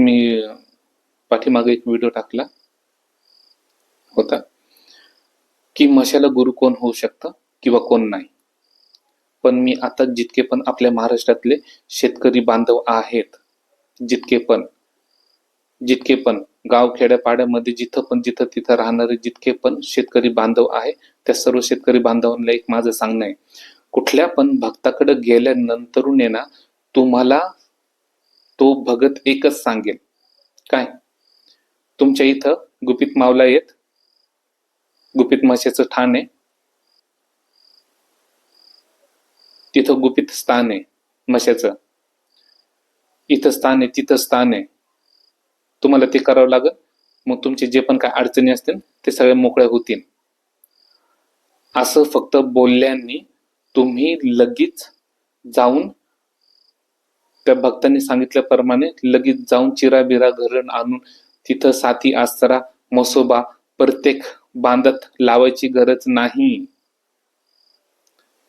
मी पाठीमागे एक व्हिडिओ टाकला होता की मशाला गुरु कोण होऊ शकतं किंवा कोण नाही. पण मी आता जितके पण आपल्या महाराष्ट्रातले शेतकरी बांधव आहेत जितके पण जितके पण गाव खेड्यापाड्यामध्ये जिथं पण जिथं तिथं राहणारे जितके पण शेतकरी बांधव आहे त्या सर्व शेतकरी बांधवांना एक माझं सांगणं आहे. कुठल्या पण भक्ताकडे गेल्यानंतरून आहे ना तुम्हाला तो भगत एकच सांगेल. काय? तुमच्या इथं गुपित मावला येत? गुपित म्हशेचं ठाण आहे? तिथं गुपित स्थान आहे मशाचं. इथं स्थान आहे तिथं स्थान आहे. तुम्हाला ते करावं लागेल. मग तुमचे जे पण काय अडचणी असतील ते सगळे मोकळे होतील. असं फक्त बोलल्याने तुम्ही लगेच जाऊन त्या भक्तांनी सांगितल्याप्रमाणे लगेच जाऊन चिरा बिरा आणून तिथं साथी आसरा मसोबा प्रत्येक बांधत लावायची गरज नाही.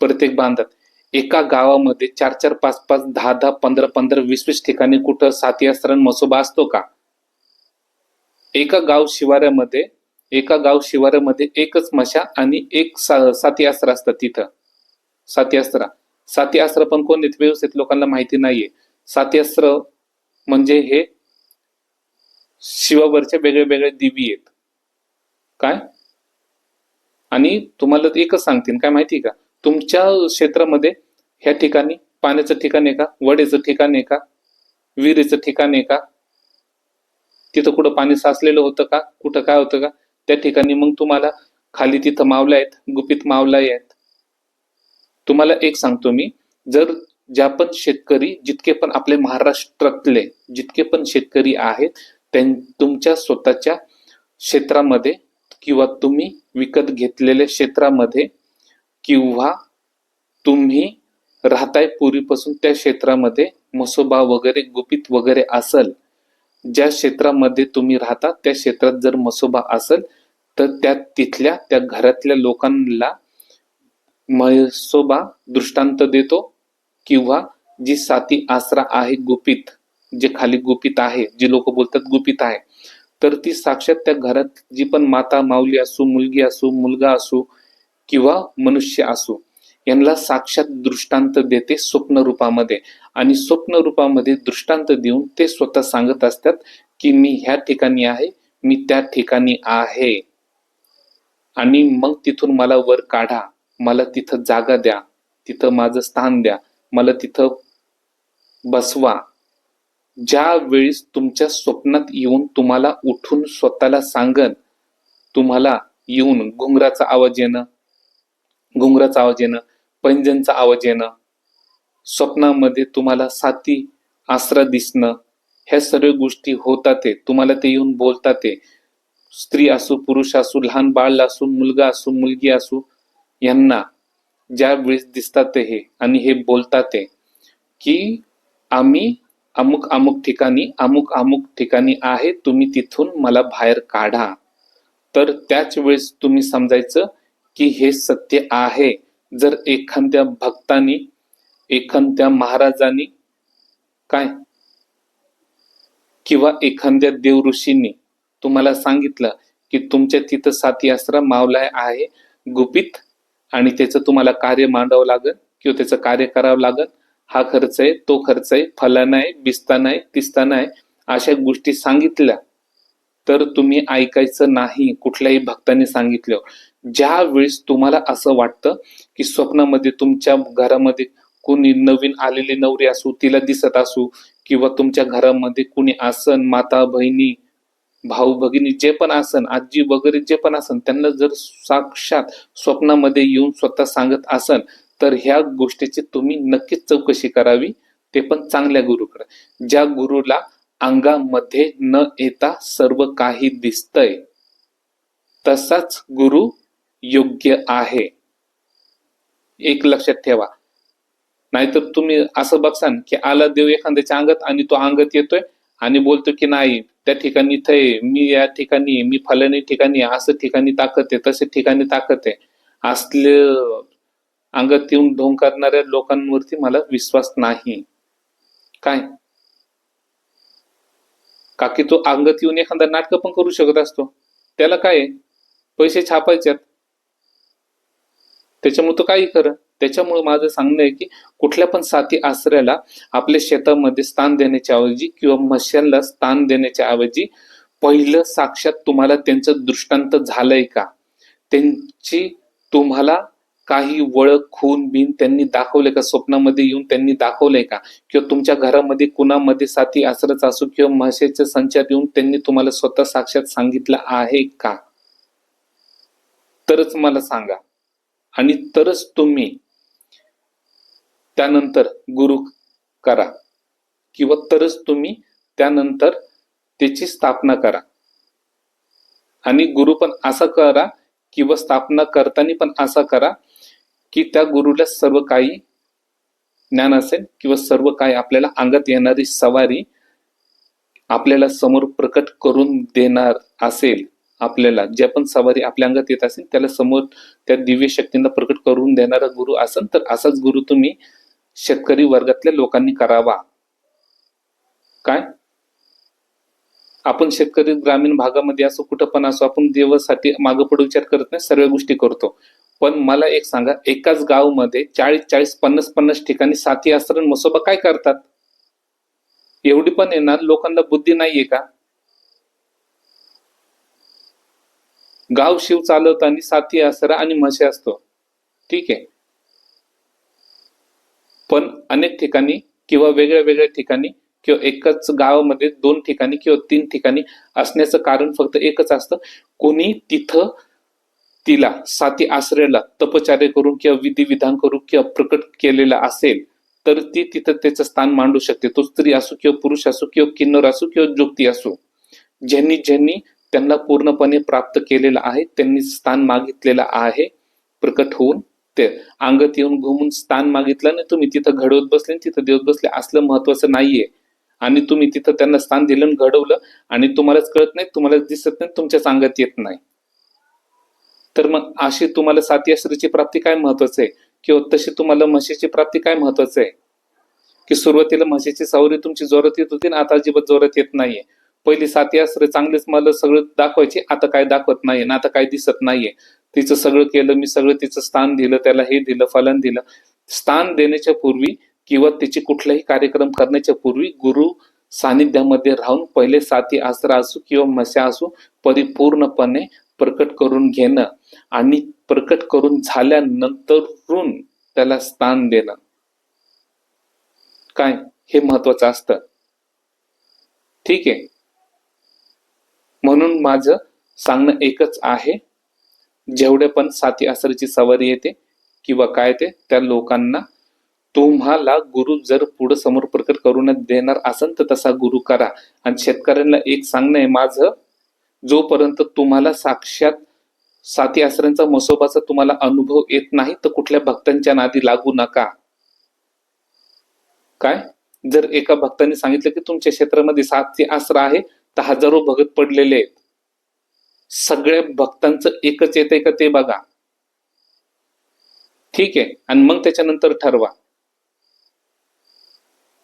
प्रत्येक बांधत. एका गावामध्ये चार चार पाच पाच दहा दहा पंधरा पंधरा वीस वीस ठिकाणी कुठं साथी आसरा मसोबा असतो का? एका गाव शिवाऱ्यामध्ये एका गाव शिवाऱ्यामध्ये एकच मशा आणि एक सा, साथी आसरा असतात तिथं. साथी आसरा. साती अस्त्र पण कोण देत? व्यवस्थित लोकांना माहिती नाहीये. साती अस्त्र म्हणजे हे शिवावरच्या वेगळे वेगळे दिवी आहेत. काय? आणि तुम्हाला ते एकच सांगतील काय माहिती का? तुमच्या क्षेत्रामध्ये ह्या ठिकाणी पाण्याचं ठिकाण आहे का? वडेचं ठिकाण आहे का? विहिरीचं ठिकाण आहे का? तिथं कुठं पाणी साचलेलं होतं का? कुठं काय होतं का? त्या ठिकाणी मग तुम्हाला खाली तिथं मावल्या आहेत गुपित मावल्या आहेत. तुम्हाला एक सांगतो मी. जर ज्या पण शेतकरी जितके पण आपले महाराष्ट्रातले जितके पण शेतकरी आहेत त्यां तुमच्या स्वतःच्या क्षेत्रामध्ये किंवा तुम्ही विकत घेतलेल्या क्षेत्रामध्ये किंवा तुम्ही राहताय पूर्वीपासून त्या क्षेत्रामध्ये मसोबा वगैरे गुपित वगैरे असल ज्या क्षेत्रामध्ये तुम्ही राहता त्या क्षेत्रात जर मसोबा असेल तर त्या तिथल्या त्या घरातल्या लोकांना मसोबा दृष्टांत देतो किंवा जी साती आसरा आहे गुपित जे खाली गुपित आहे जी लोक बोलतात गुपित आहे तर ती साक्षात त्या घरात जी पण माता माऊली असो मुलगी असो मुलगा असू किंवा मनुष्य असू यांना साक्षात दृष्टांत देते स्वप्न रूपामध्ये. आणि स्वप्न रूपामध्ये दृष्टांत देऊन ते स्वतः सांगत असतात की मी ह्या ठिकाणी आहे मी त्या ठिकाणी आहे. आणि मग तिथून मला वर काढा. मला तिथं जागा द्या तिथं माझं स्थान द्या मला तिथं बसवा. ज्या वेळेस तुमच्या स्वप्नात येऊन तुम्हाला उठून स्वतःला सांगन तुम्हाला येऊन घुंगराचा आवाज येणं घुंगराचा आवाज येणं पैंजनचा आवाज येणं स्वप्नामध्ये तुम्हाला साथी आसरा दिसणं ह्या सर्व गोष्टी होतात ते तुम्हाला ते येऊन बोलतात. ते स्त्री असो पुरुष असो लहान बाळ असो मुलगा असो मुलगी असो यांना ज्या वेळेस दिसतात हे आणि हे बोलतात ते की आम्ही अमुक अमुक ठिकाणी अमुक अमुक ठिकाणी आहे तुम्ही तिथून मला बाहेर काढा. तर त्याच वेळेस तुम्ही समजायचं की हे सत्य आहे. जर एखाद्या भक्तानी एखाद्या महाराजांनी काय? किंवा एखाद्या देवऋषींनी तुम्हाला सांगितलं की तुमच्या तिथं साती असरा मावलाय आहे गुपित आणि त्याचं तुम्हाला कार्य मांडावं लागेल किंवा त्याचं कार्य करावं लागेल. हा खर्च आहे तो खर्च आहे फलाना आहे बिस्ताना आहे तिस्ताना आहे अशा गोष्टी सांगितल्या तर तुम्ही ऐकायचं नाही कुठल्याही भक्तांनी सांगितलं. ज्या वेळेस तुम्हाला असं वाटतं की स्वप्नामध्ये तुमच्या घरामध्ये कोणी नवीन आलेली नवरी असू तिला दिसत असू किंवा तुमच्या घरामध्ये कुणी आसन माता बहिणी भाऊ भगिनी जे पण आसन आजी वगैरे जे पण आसन त्यांना जर साक्षात स्वप्नामध्ये येऊन स्वतः सांगत असन तर ह्या गोष्टीची तुम्ही नक्कीच चौकशी करावी. ते पण चांगल्या गुरुकडे. ज्या गुरुला अंगामध्ये न येता सर्व काही दिसतंय तसाच गुरु योग्य आहे. एक लक्षात ठेवा. नाहीतर तुम्ही असं बघसान की आला देव एखाद्याच्या अंगात आणि तो अंगात येतोय आणि बोलतो की नाही त्या ठिकाणी इथं मी या ठिकाणी मी फलानी ठिकाणी असं ठिकाणी ताकद आहे तसे ठिकाणी ताकद आहे. असले अंगात येऊन ढोंग करणाऱ्या लोकांवरती मला विश्वास नाही. काय? का की तो अंगत येऊन एखादा नाटक पण करू शकत असतो. त्याला काय पैसे छापायच्यात त्याच्यामुळे तो काही कर त्याच्यामुळे माझं सांगणं आहे की कुठल्या पण साथी आश्रयाला आपल्या शेतामध्ये स्थान देण्याच्या ऐवजी किंवा मशाला स्थान देण्याच्या ऐवजी पहिलं साक्षात तुम्हाला त्यांचं दृष्टांत झालंय का? त्यांची तुम्हाला काही वळख खून बिन त्यांनी दाखवले का? स्वप्नामध्ये येऊन त्यांनी दाखवलंय का? किंवा तुमच्या घरामध्ये कुणामध्ये साथी आसरच असो किंवा म्हशेच्या संचात येऊन त्यांनी तुम्हाला स्वतः साक्षात सांगितलं आहे का? तरच मला सांगा. आणि तरच तुम्ही त्यानंतर गुरु करा. किंवा तरच तुम्ही त्यानंतर त्याची स्थापना करा. आणि गुरु पण असा करा किंवा स्थापना करताना पण असा करा की त्या गुरुला सर्व काही ज्ञान असेल किंवा सर्व काही आपल्याला अंगात येणारी सवारी आपल्याला समोर प्रकट करून देणार असेल आपल्याला ज्या पण सवारी आपल्या अंगात येत असेल त्याला समोर त्या दिव्य शक्तींना प्रकट करून देणारा गुरु असेल तर असाच गुरु तुम्ही शेतकरी वर्गातल्या लोकांनी करावा. काय? आपण शेतकरी ग्रामीण भागामध्ये असो कुठं पण असो आपण देवासाठी मागं पुढे विचार करत नाही सर्व गोष्टी करतो. पण मला एक सांगा एकाच गावमध्ये चाळीस चाळीस पन्नास पन्नास ठिकाणी साथी आसरण मसोबा काय करतात? एवढी पण येणार लोकांना बुद्धी नाहीये का? गाव शिव चालवताना साथी आसरा आणि म्हशी असतो. ठीक आहे. पण अनेक ठिकाणी किंवा वेगळ्या वेगळ्या ठिकाणी किंवा एकच गावामध्ये दोन ठिकाणी किंवा तीन ठिकाणी असण्याचं कारण फक्त एकच असतं. कोणी तिथं तिला साथी आश्रयाला तपचार्य करून किंवा विधी विधान करून किंवा प्रकट केलेला असेल तर ती तिथं त्याचं स्थान मांडू शकते. तो स्त्री असो किंवा पुरुष असो किंवा किन्नर असो किंवा ज्योती असो ज्यांनी ज्यांनी त्यांना पूर्णपणे प्राप्त केलेलं आहे त्यांनी स्थान मागितलेलं आहे प्रकट होऊन ते अंगत येऊन घुमून स्थान मागितलं नाही तुम्ही तिथं घडवत बसले आणि तिथं देवत बसले. असलं महत्वाचं नाहीये. आणि तुम्ही तिथं त्यांना स्थान दिलं आणि घडवलं आणि तुम्हालाच कळत नाही तुम्हालाच दिसत नाही तुमच्याच अंगात येत नाही. तर मग अशी तुम्हाला साती आश्रयाची प्राप्ती काय महत्वाचं आहे? किंवा तशी तुम्हाला म्हशीची प्राप्ती काय महत्वाचं आहे? की सुरुवातीला म्हशीची सावरी तुमची जोरात येत होती ना आता अजिबात जोरात येत नाहीये. पहिली साती आश्रय चांगलेच मला सगळं दाखवायचे आता काय दाखवत नाहीये ना आता काय दिसत नाहीये. तिचं सगळं केलं मी सगळं तिचं स्थान दिलं त्याला हे दिलं फलन दिलं. स्थान देण्याच्या पूर्वी किंवा तिचे कुठलाही कार्यक्रम करण्याच्या पूर्वी गुरु सानिध्यामध्ये राहून पहिले साथी आसरा असू किंवा मस्या असू परिपूर्णपणे प्रकट करून घेणं आणि प्रकट करून झाल्यानंतरून त्याला स्थान देणं. काय? हे महत्वाचं असतं. ठीक आहे. म्हणून माझं सांगणं एकच आहे. जेवढे पण साथी असरची सवारी येते किंवा काय ते त्या लोकांना तुम्हाला गुरु जर पुढे समोर प्रकट करून देणार असेल तर तसा गुरु करा. आणि शेतकऱ्यांना एक सांगणं आहे माझं जोपर्यंत तुम्हाला साक्षात साथी आसऱ्यांचा मसोबाचा तुम्हाला अनुभव येत नाही तर कुठल्या भक्तांच्या नादी लागू नका. काय? जर एका भक्ताने सांगितलं की तुमच्या क्षेत्रामध्ये साथी आसरा आहे तर हजारो भगत पडलेले आहेत. सगळ्या भक्तांचं एकच येतंय का ते बघा. ठीक आहे. आणि मग त्याच्यानंतर ठरवा.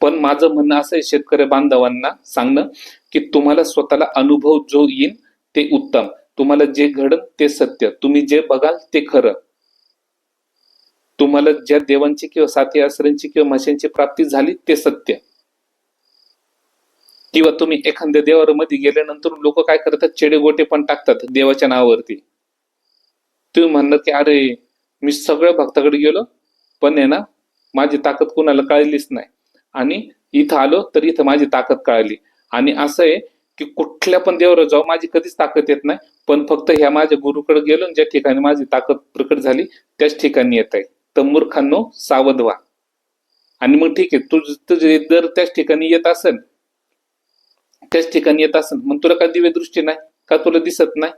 पण माझं म्हणणं असं आहे शेतकरी बांधवांना सांगणं की तुम्हाला स्वतःला अनुभव जो येईल ते उत्तम. तुम्हाला जे घडल ते सत्य. तुम्ही जे बघाल ते खरं. तुम्हाला ज्या देवांची किंवा साथी आसऱ्यांची किंवा म्हशांची प्राप्ती झाली ते सत्य. किंवा तुम्ही एखाद्या देवामध्ये गेल्यानंतर लोक काय करतात? चेडे गोटे पण टाकतात देवाच्या नावावरती. तुम्ही म्हणणार की अरे मी सगळ्या भक्ताकडे गेलो पण आहे ना माझी ताकद कुणाला कळलीच नाही. आणि इथं आलो तर इथं माझी ताकद कळली. आणि असं आहे की कुठल्या पण देवावर जाऊ माझी कधीच ताकद येत नाही पण फक्त ह्या माझ्या गुरुकडे गेलो ज्या ठिकाणी माझी ताकद प्रकट झाली त्याच ठिकाणी येत आहे. तर मूर्खांनो सावध व्हा. आणि मग ठीक आहे तू तुझे जर त्याच ठिकाणी येत असेल त्याच ठिकाणी येत असेल मग तुला का दिव्य दृष्टी नाही? का तुला दिसत नाही?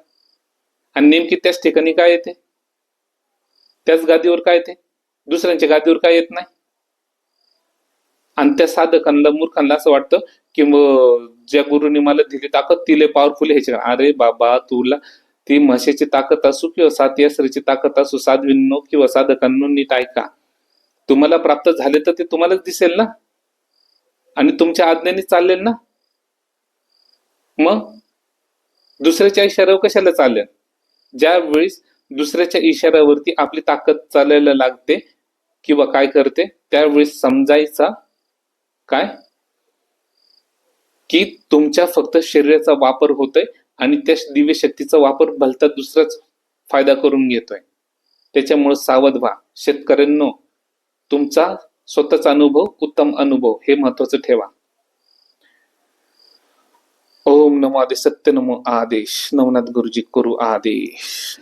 आणि नेमकी त्याच ठिकाणी काय येते? त्याच गादीवर काय येते? दुसऱ्यांच्या गादीवर काय येत नाही? आणि त्या साधकांना मूर्खांना असं वाटतं की मग ज्या गुरुने मला दिली ताकद तिले पॉवरफुल ह्याच्या अरे बाबा तुला ती म्हशीची ताकद असू किंवा साती असऱ्याची ताकद असू साधवींनो किंवा साधकांनो नीट ऐका. तुम्हाला प्राप्त झाले तर ते तुम्हालाच दिसेल ना? आणि तुमच्या आज्ञेने चाललेल ना? मग दुसऱ्याच्या इशाऱ्यावर कशाला चालेल? ज्या वेळेस दुसऱ्याच्या इशाऱ्यावरती आपली ताकद चालायला लागते किंवा काय करते त्यावेळेस समजायचा काय? की तुमच्या फक्त शरीराचा वापर होतोय आणि त्या दिव्य शक्तीचा वापर भलता दुसराच फायदा करून घेतोय. त्याच्यामुळे सावध व्हा. शेतकऱ्यांनो तुमचा स्वतःचा अनुभव उत्तम अनुभव हे महत्वाचं ठेवा. ओम नमो आदेश सत्य नमो आदेश नवनाथ गुरुजी करू आदेश.